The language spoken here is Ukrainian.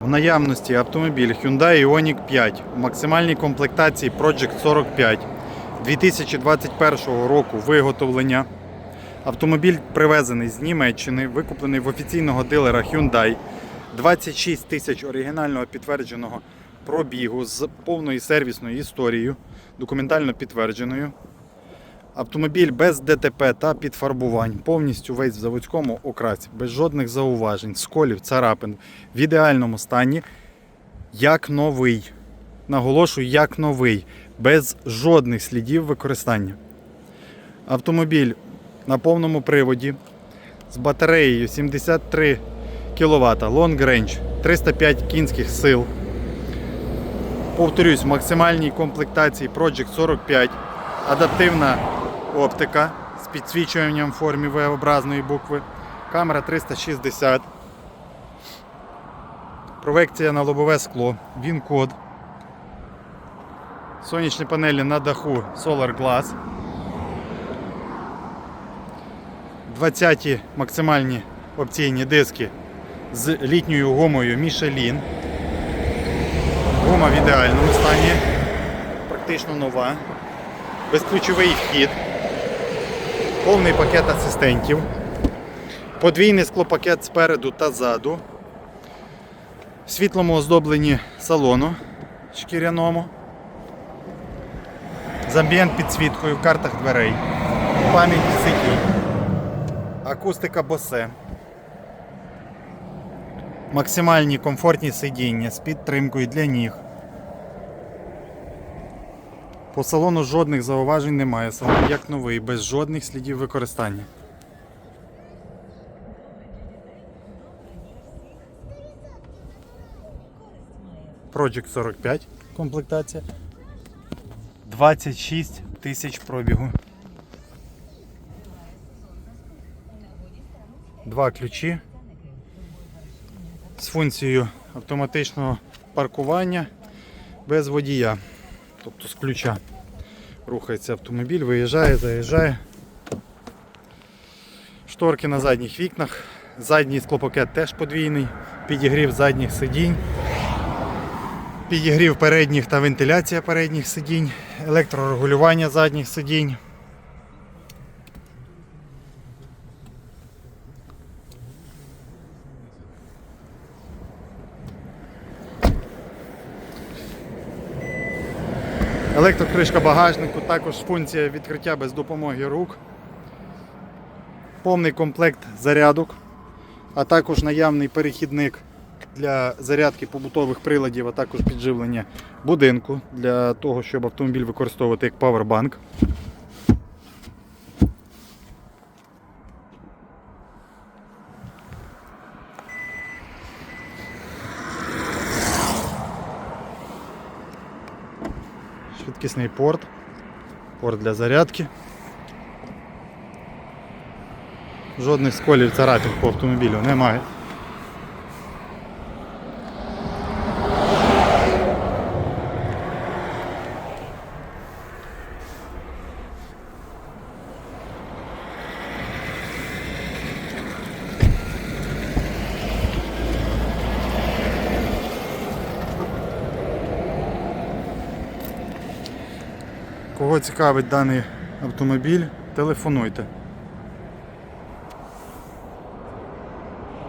В наявності автомобіль Hyundai Ioniq 5 в максимальній комплектації Project 45 2021 року виготовлення. Автомобіль привезений з Німеччини, викуплений в офіційного дилера Hyundai. 26 тисяч оригінального підтвердженого пробігу з повною сервісною історією, документально підтвердженою. Автомобіль без ДТП та підфарбувань, повністю весь в заводському окрасі, без жодних зауважень, сколів, царапин, в ідеальному стані, як новий. Наголошую, як новий, без жодних слідів використання. Автомобіль на повному приводі. З батареєю 73 кВт, Long Range, 305 кінських сил. Повторюсь, в максимальній комплектації Project 45, адаптивна оптика з підсвічуванням в формі V-образної букви, камера 360, провекція на лобове скло, він-код, сонячні панелі на даху. Solar Glass, 20-ті максимальні опційні диски з літньою гумою Michelin. Гума в ідеальному стані, практично нова, безключовий вхід, повний пакет асистентів, подвійний склопакет спереду та ззаду, в світлому оздобленні салону шкіряному, з амбієнт підсвіткою в картах дверей, пам'ять сидінь, акустика Bose. Максимальні комфортні сидіння з підтримкою для ніг. По салону жодних зауважень немає. Салон як новий, без жодних слідів використання. Project 45 комплектація. 26 тисяч пробігу. Два ключі з функцією автоматичного паркування без водія. Тобто з ключа рухається автомобіль, виїжджає, заїжджає. Шторки на задніх вікнах. Задній склопакет теж подвійний, підігрів задніх сидінь, підігрів передніх та вентиляція передніх сидінь, електрорегулювання задніх сидінь. Електрокришка багажнику, також функція відкриття без допомоги рук. Повний комплект зарядок, а також наявний перехідник для зарядки побутових приладів, а також підживлення будинку для того, щоб автомобіль використовувати як павербанк. Швидкісний порт, порт для зарядки. Жодних сколів царапин по автомобілю немає. Кого цікавить даний автомобіль, телефонуйте.